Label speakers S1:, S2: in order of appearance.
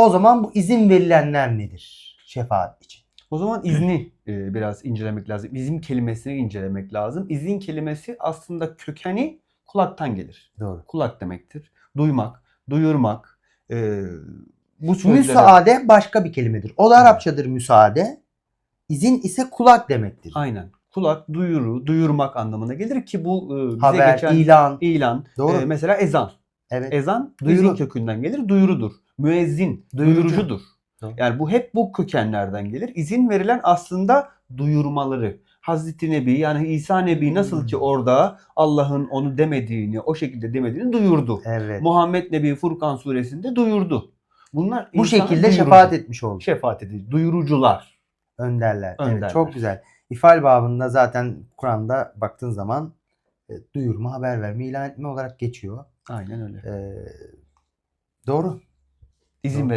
S1: O zaman bu izin verilenler nedir şefaat için?
S2: O zaman izni e, biraz incelemek lazım. İzin kelimesini incelemek lazım. İzin kelimesi aslında kökeni kulaktan gelir.
S1: Doğru.
S2: Kulak demektir. Duymak, duyurmak. E, bu sözlere...
S1: Müsaade başka bir kelimedir. O da Arapçadır müsaade. İzin ise kulak demektir.
S2: Aynen. Kulak, duyuru, duyurmak anlamına gelir ki bu e, bize
S1: Haber,
S2: geçen
S1: ilan.
S2: ilan.
S1: Doğru.
S2: E, mesela ezan.
S1: evet.
S2: Ezan
S1: Duyuru.
S2: izin kökünden gelir. Duyurudur. Müezzin,
S1: Duyurucu.
S2: duyurucudur. Yani bu hep bu kökenlerden gelir. İzin verilen aslında duyurmaları. Hazreti Nebi yani İsa Nebi nasıl ki orada Allah'ın onu demediğini, o şekilde demediğini duyurdu.
S1: Evet.
S2: Muhammed Nebi Furkan suresinde duyurdu. Bunlar
S1: Bu şekilde
S2: duyurucu.
S1: şefaat etmiş oldu.
S2: Şefaat edici. Duyurucular.
S1: Önderler. Evet,
S2: Önderler.
S1: çok güzel. İfal babında zaten Kur'an'da baktığın zaman e, duyurma, haber verme, ilan etme olarak geçiyor.
S2: Aynen öyle.
S1: Ee, doğru.
S2: İzin
S1: Doğru.